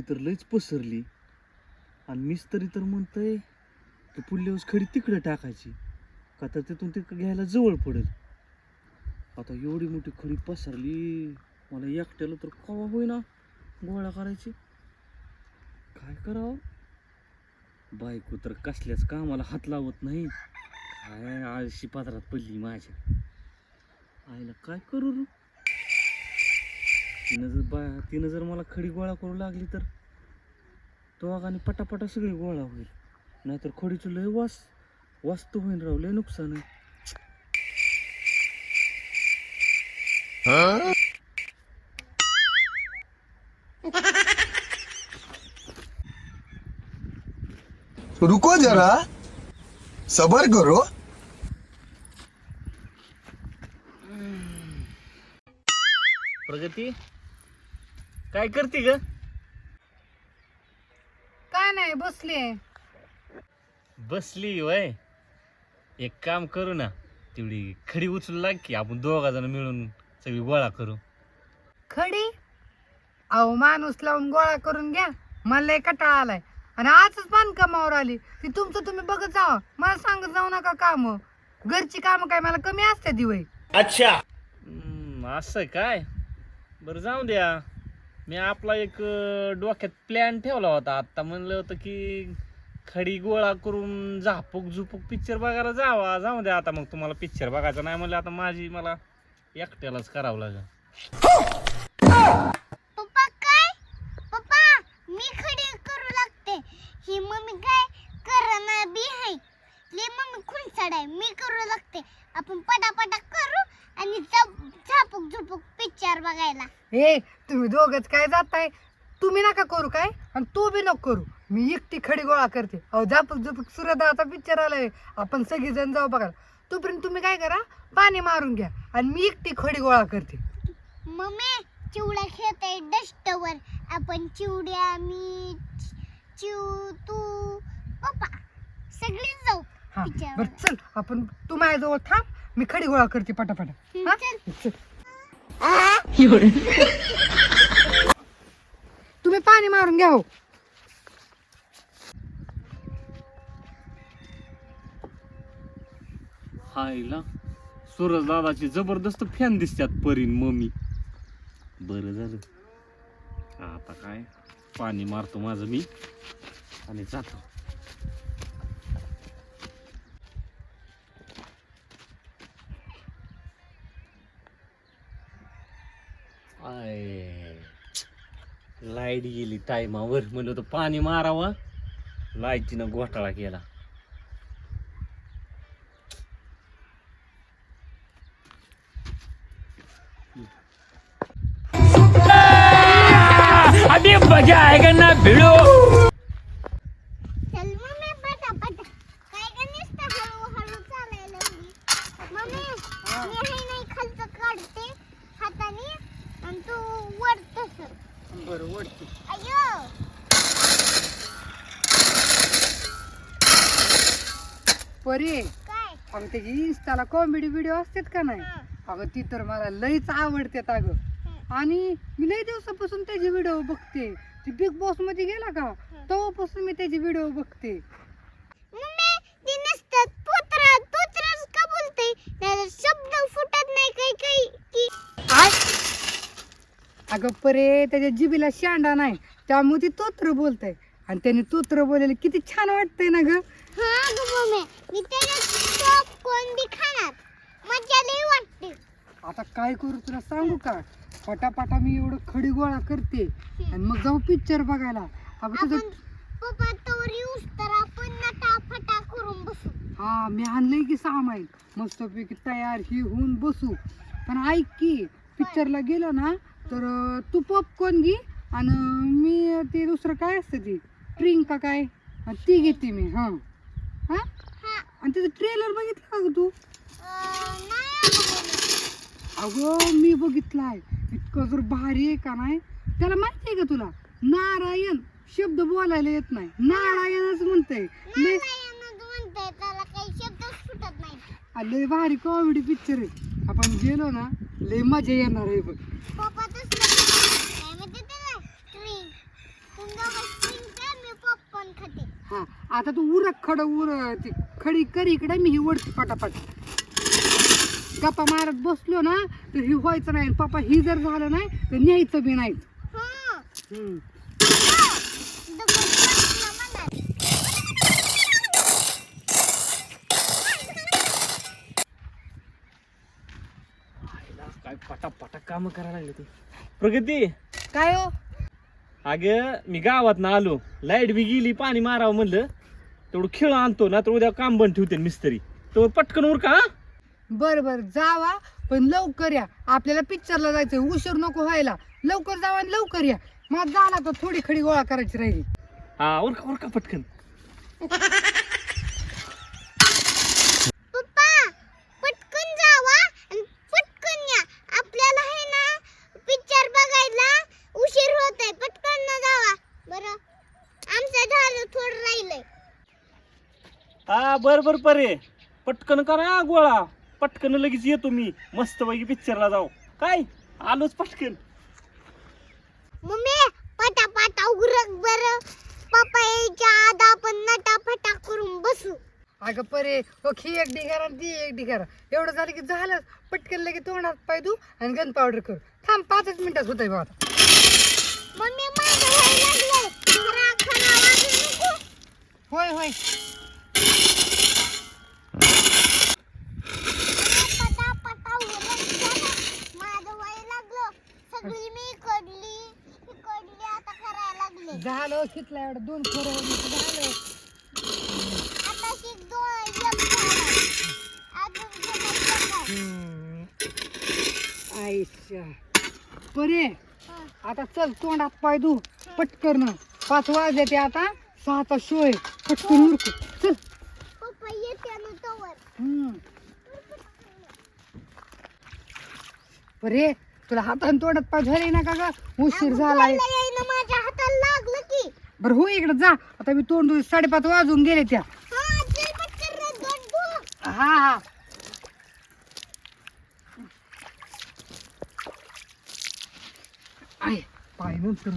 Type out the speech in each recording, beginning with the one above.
खडी तर लयच पसरली. आणि मीच तरी तर म्हणतोय की पुढल्या वेळेस खडी तिकडे टाकायची का तर तिथून ते घ्यायला जवळ पडेल. आता एवढी मोठी खडी पसरली मला एकट्याला तर कवा होईना गोळा करायची. काय करावं? बायको तर कसल्याच कामाला हात लावत नाही. काय आळशी पात्रात पडली माझ्या आईला काय करू तिनं जर बा तिनं जर मला खडी गोळा करू लागली तर. तो आणि पटापटा सगळी गोळा होईल. नाहीतर खडीचं लय वास वास्तू होईल राव लय नुकसान आहे रुको जरा. सबर करो. प्रगती? काय करते ग? काय नाही बसले बसली वय. एक काम करू ना तेवढी खडी उचलू लाग की आपण दोघा जण मिळून सगळी गोळा करू. खडी? अहो माणूस लावून गोळा करून घ्या. मला लय कटाळा आलाय. आणि आजच बांधकामावर आली. ती तुमचं तुम्ही बघत जावा. मला सांगत जाऊ नका काम. घरची कामं काय मला कमी असते दिवय हम्म, असं काय? बरं जाऊ द्या. मी आपला एक अं, डोक्यात प्लॅन ठेवला होता. आता म्हणलं होतं की खडी गोळा करून झापूक झुपूक पिक्चर बघायला जावा. जाऊ द्या आता मग तुम्हाला पिक्चर बघायचा नाही म्हणलं. आता माझी मला एकट्यालाच करावं लागेल. पप्पा काय? पप्पा मी खडी करू लागते. ही मम्मी काय करणार बी आहे. ले मम्मी खुनसाड आहे. मी करू लागते. आपण पटापटा करू. आणि झप- झापूक झुपूक पिक्चर बघायला. हे तुम्ही दोघच काय जाताय? तुम्ही नका करू काय? आणि तू बी नको करू. मी एकटी खडी गोळा करते. अहो झापक झुपक सुरदाचा पिक्चर आलाय. आपण सगळी जण जाऊ बघा तोपर्यंत तुम्ही काय करा? पाणी मारून घ्या. आणि मी एकटी खडी गोळा करते. मम्मी चिवड्या खेळते डस्टवर आपण चिवड्या मी चिव तू पप्पा सगळीच जाऊ हा Picture बर चल आपण तू माझ्याजवळ थांब. मी खडी गोळा करते पटापटा. हा? तुम्ही पाणी मारून घ्या हो. हायला. सूरज दादाची जबरदस्त फॅन दिसतात परीन मम्मी. बरं झालं. आता काय? पाणी मारतो माझं मी. आणि जातो. लाइट गेली टायमावर म्हणलं तर पाणी मारावं लाईटीनं घोटाळा केला चल मम्मी पटापट काय का नुसतं हळूहळू चालायला लागली मम्मी मी हे नाही खालचं काढते हाताने आणि तू वर तसं बरं ओढते अयो परे. काय? अगं त्याची इंस्टाला कॉमेडी व्हिडिओ असतात का नाही? हा. अगं ती तर मला लईच आवडतात अगं. आणि मी लई दिवसापासून त्याचे व्हिडिओ बघते. ती बिग बॉसमध्ये गेला का तेव्हापासून मी त्याचे व्हिडिओ बघते. मम्मी ती नसतं पुत्रा पुत्रच का बोलते? शब्द फुटत नाही काही काही. की अगं परे त्याच्या जिबीला शांडा नाही. त्यामुळे ती तोत्र बोलतय. आणि त्याने तोत्र बोलायला किती छान वाटतंय ना ग. हा ग मी त्याला पॉपकॉर्न बी खाणार मजा लई वाटते. आता काय करू तुला सांगू का? पटापटा मी एवढं खडी गोळा करते. आणि मग जाऊ पिक्चर बघायला. अगं तुझं पप्पा तोवर येऊस तर आपण नटाफटा करून बसू. हा मी आणलंय की सामान. मस्तपैकी तयार ही होऊन बसू. पण ऐक की पिक्चरला गेलो ना तर तू पॉपकॉर्न घे आणि मी ते दुसरं काय असतं ती? ड्रिंक का काय ती घेते मी हा. हा? हा आणि त्याचं ट्रेलर बघितलं का ग तू? अगं मी बघितलाय. इतकं जर भारी आहे का नाही? त्याला माहिती आहे का तुला? नारायण शब्द बोलायला येत नाही. नारायणच म्हणतंय. लय नाही आ, लय भारी कॉमेडी पिक्चर आहे. आपण गेलो ना लय मजा येणार आहे बघ. पप्पा खाते. हा आता तू उरक खड उर ती खडी कर इकडे मी ही वडती पटापट. गप्पा मारत बसलो ना तर ही व्हायचं नाही. पप्पा ही जर झालं नाही तर न्यायचं बी नाही. हा. हम्म. काय पटा पटा काम करायला लागले ते. प्रगती. काय हो? अगं मी गावात ना आलो. लाइट बी गेली पाणी मारावं म्हणलं. तेवढं खेळ आणतो ना तर उद्या काम बंद ठेवते मिस्त्री. तर पटकन उरका हा? बर बर जावा पण लवकर या. आपल्याला पिक्चरला जायचं उशीर नको व्हायला. लवकर जावा आणि लवकर या. मग झाला तर थोडी खडी गोळा करायची राहिली. हा उरका उरका पटकन पप्पा पटकन जावा आणि पटकन या आपल्याला आहे ना पिक्चर बघायला उशीर होत आहे पटकन न जावा बरं आमचं झालं थोडं राहिलंय हा बर बर परे. पटकन करा गोळा. पटकन लगेच येतो मी. मस्त पैकी पिक्चरला जाऊ. काय? आलोच पटकन. मम्मी पटा पटा उरक बर. पप्पा यायच्या आधा आपण नटा फटा करून बसू. अगं परे ओके एक ढिगारा आणि ती एक ढिगारा एवढं झालं की झालं पटकन लगे तोंडात पाय तू आणि गन पावडर कर. थांब पाचच मिनिटात होत आहे बा आता. मम्मी माझं व्हायला लागलंय. खरा खरा वाजू नको. होय होय पटा पटा उरक जरा. माझं व्हायला लागलं सगळी मी कडली कडली आता करायला लागले खिचला एवढं दोन खरं झालं. आईच्या परे. आता चल तोंडात पाय तू पटकन. पाच वाजले ते आता सहाचा शो आहे. पटकन उरकू. चल. येते. परे तुला हाताने तोंडात पाय झाले ना का ग. उशीर झालाय. माझ्या हाताला लागलं की. बरं हो इकडे जा. आता मी तोंड धुई साडेपाच वाजून गेले त्या. हा. हा आहे पाय नंतर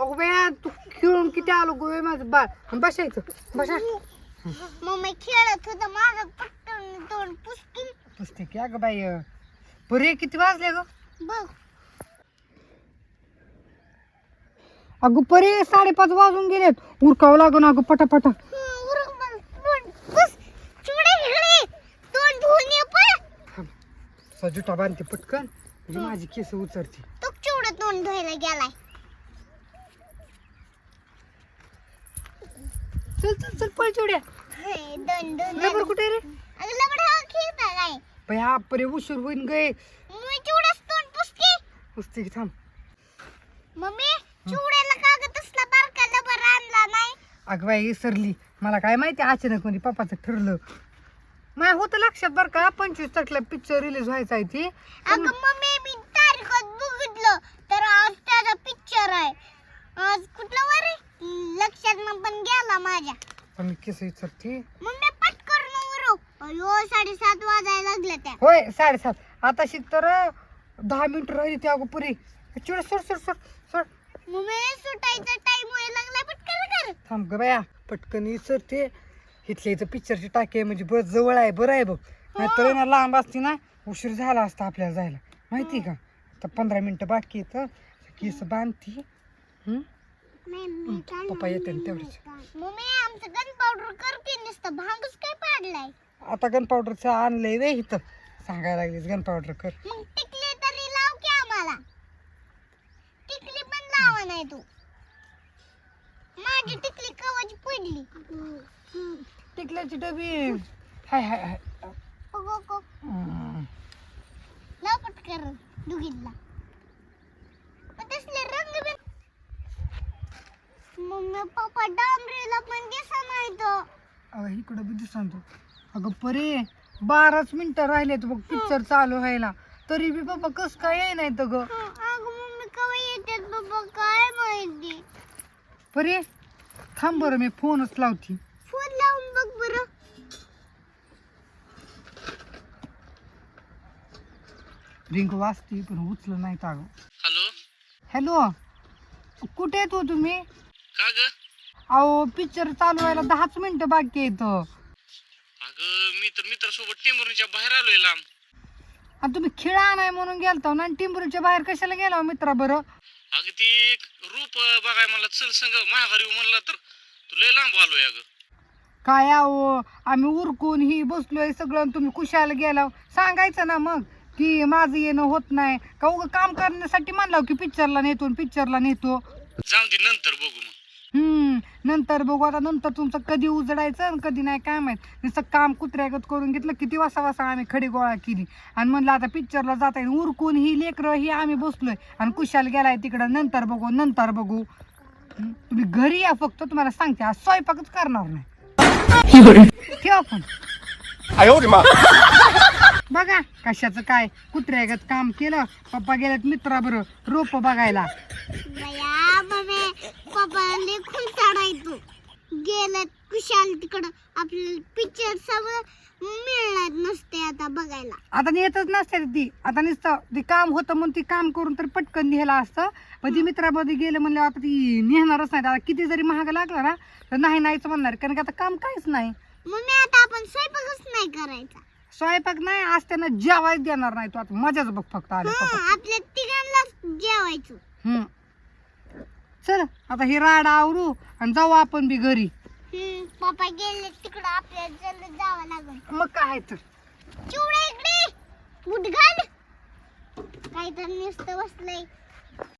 अगो बाया तू खेळून किती आलो गोवे माझं बाळ? बसायचं बसा मम्मी खेळत होत माझं पटकन तोंड पुसकीन पुसते की अगं बाई बरे किती वाजले ग? बघ. अगं परे साडेपाच वाजून गेलेत. उरकावं लागून अगं पटापटा. सजुटा बांधते पटकन. म्हणजे माझी केस उचरते तो चिवडं तोंड धुवायला गेलाय. चल चल चल पळ चिवड्या. हे, दोन दोन लबर दोन. कुठे रे? अगं लबड हा खेळता काय बाई हा परे उशीर होईन गे. मी चिवडाच तोंड पुसते. थांब. मम्मी चिवड्याला अगं बाई विसरली मला काय माहिती अचानक म्हणजे पप्पाचं ठरलं. माझ्या होतं लक्षात बरं का पंचवीस तारखेला पिक्चर रिलीज व्हायचा आहे ती. अगं मम्मी मी तारीखात बघितलं तर आज त्याचा पिक्चर आहे. आज कुठलं वर? लक्षात न पण गेला माझ्या. पण मी केस विचारते. मम्मी पटकन वरू अयो साडेसात वाजायला लागले त्या. होय साडेसात. आता शिक तर दहा मिनिटं राहिली त्या अगं पुरी. चिवडा सोड सोड सोड सोड मम्मी सुटायचा टाइम व्हायला लागलाय पटकन कर थांब ग बाया पटकन विसरते इथल्या इथं पिक्चरची टाकी आहे म्हणजे बस जवळ आहे बरं आहे बघ. नाहीतर ना लांब असती ना उशीर झाला असता आपल्याला जायला. माहिती का? तर पंधरा मिनिटं बाकी आहेत केस बांधती? पप्पा येते ना तेवढेच. आमचं गन पावडर कर की नुसतं. भांगच काय पाडलाय? आता गन पावडरचं आणलंय वे इथं. सांगायला लागलीस गन पावडर कर. मग टिकली तरी लाव की आम्हाला. टिकली पण लावा नाही तू. माझी टिकली कवच पडली. टिकल्याची डबी. हाय हाय हाय. गो हं. लाव पटकर दुगीतला. तसले रंग बी मम्मी पप्पा डांबरीला पण दिसा नाही तो अगं इकडं बी दिसतो अगं परे बाराच मिनिटं राहिलेत बघ पिक्चर चालू व्हायला. तरी बी बाबा कस काय येई नाही तर ग. अगं मम्मी कवा येतात बाबा काय माहिती? परे थांब बरं मी फोनच लावती. फोन लावून बघ बरं. रिंग वाजती पण उचलं नाही तर अगं. हॅलो? हॅलो? कुठे येतो तुम्ही? का ग? अहो पिक्चर चालू व्हायला दहाच मिनिटं बाकी येत अगं मी तर मित्रासोबत टेंबुर्णीच्या बाहेर आलोय लांब. आणि तुम्ही खेळा नाही म्हणून गेलता ना टिंबरूच्या बाहेर कशाला गेला हो मित्रा बरं? अगं ती एक रूप बघाय मला चल संग महागारी म्हणला तर. तू लय लांब आलोय अगं. काय अहो आम्ही उरकून ही बसलोय सगळं आणि तुम्ही कुशाला गेला सांगायचं ना मग की माझं येणं होत नाही. का उगं काम करण्यासाठी म्हणलं की पिक्चरला नेतो पिक्चरला नेतो. जाऊन दे नंतर बघू मग. हम्म. नंतर बघू आता नंतर तुमचं कधी उजडायचं आणि कधी नाही काय माहीत. नुसतं काम कुत्र्यागत करून घेतलं किती वासा वासा आम्ही खडी गोळा केली. आणि म्हणलं आता पिक्चरला जाता येईल उरकून ही लेकरं ही आम्ही बसलोय. आणि कुशाल गेलाय तिकडं नंतर बघू नंतर बघू. तुम्ही घरी या फक्त तुम्हाला सांगते आज स्वयंपाकच करणार नाही. ठेवा पण बघा कशाचं काय कुत्र्यागत काम केलं. पप्पा गेल्यात मित्राबरोबर रोप बघायला. पप्पाला खूप चढायचो गेलं कुशाल तिकडं. आपल्याला पिक्चर सगळं मिळणार नसते आता बघायला. आता येतच नसते ती. आता नुसतं ते काम होतं म्हणून ती काम करून तर पटकन नेलं असतं. पण ती मित्रामध्ये गेलं म्हणलं आता ती नेणारच नाही. आता किती जरी महाग लागला ना तर नाही नाहीच म्हणणार. कारण की आता काम काहीच नाही. मम्मी आता आपण स्वयंपाकच नाही करायचा. स्वयंपाक नाही आज त्यांना जेवायच देणार नाही. तू आता मजाच बघ फक्त आले हा आपल्या तिघांना जेवायचं. हम्म चल आता हे राडा आवरू आणि जाऊ आपण बी घरी. हम्म पप्पा गेले तिकडं आपल्याला जल्द जावं लागेल. मग काय तर. चिवडा इकडे उठ घाल काय तर नुसतं बसलंय.